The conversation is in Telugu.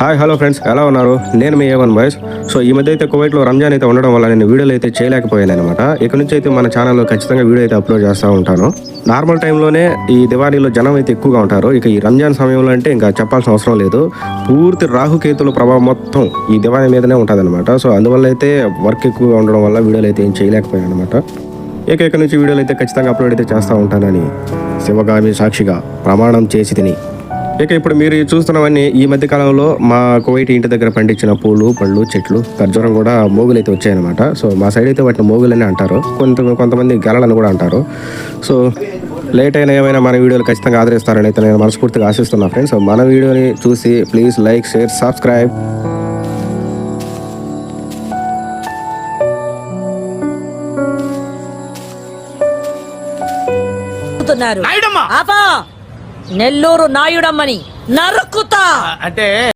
హాయ్ హలో ఫ్రెండ్స్ ఎలా ఉన్నారు? నేను మీ ఏవన్ బాయ్స్ సో ఈ మధ్య అయితే కువైట్లో రంజాన్ అయితే ఉండడం వల్ల నేను వీడియోలు అయితే చేయలేకపోయాను అనమాట ఇక నుంచి అయితే మన ఛానల్లో ఖచ్చితంగా వీడియో అయితే అప్లోడ్ చేస్తూ ఉంటాను. నార్మల్ టైంలోనే ఈ దివాళీలో జనం అయితే ఎక్కువగా ఉంటారు. ఇక ఈ రంజాన్ సమయంలో అంటే ఇంకా చెప్పాల్సిన అవసరం లేదు. పూర్తి రాహుకేతుల ప్రభావం మొత్తం ఈ దివాళీ మీదనే ఉంటుందన్నమాట. సో అందువల్ల అయితే వర్క్ ఎక్కువగా ఉండడం వల్ల వీడియోలు అయితే ఏం చేయలేకపోయాను అనమాట ఇక ఇక నుంచి వీడియోలు అయితే ఖచ్చితంగా అప్లోడ్ అయితే చేస్తూ ఉంటానని శివగామి సాక్షిగా ప్రమాణం చేసి తిని ఇక ఇప్పుడు మీరు చూస్తున్నవన్నీ ఈ మధ్య కాలంలో మా కువైట్ ఇంటి దగ్గర పండించిన పూలు పళ్ళు చెట్లు ఖర్జూరం కూడా మోగులు అయితే వచ్చాయన్నమాట. సో మా సైడ్ అయితే వాటిని మోగులని అంటారు. కొంత కొంతమంది గెలలని కూడా అంటారు. సో లేట్ అయినా ఏమైనా మన వీడియోలు ఖచ్చితంగా ఆదరిస్తారని అయితే నేను మనస్ఫూర్తిగా ఆశిస్తున్నా ఫ్రెండ్స్ సో మన వీడియోని చూసి ప్లీజ్ లైక్ షేర్ సబ్స్క్రైబ్ చెబుతున్నారు నెల్లూరు నాయుడమ్మని నరుకుతా. అంటే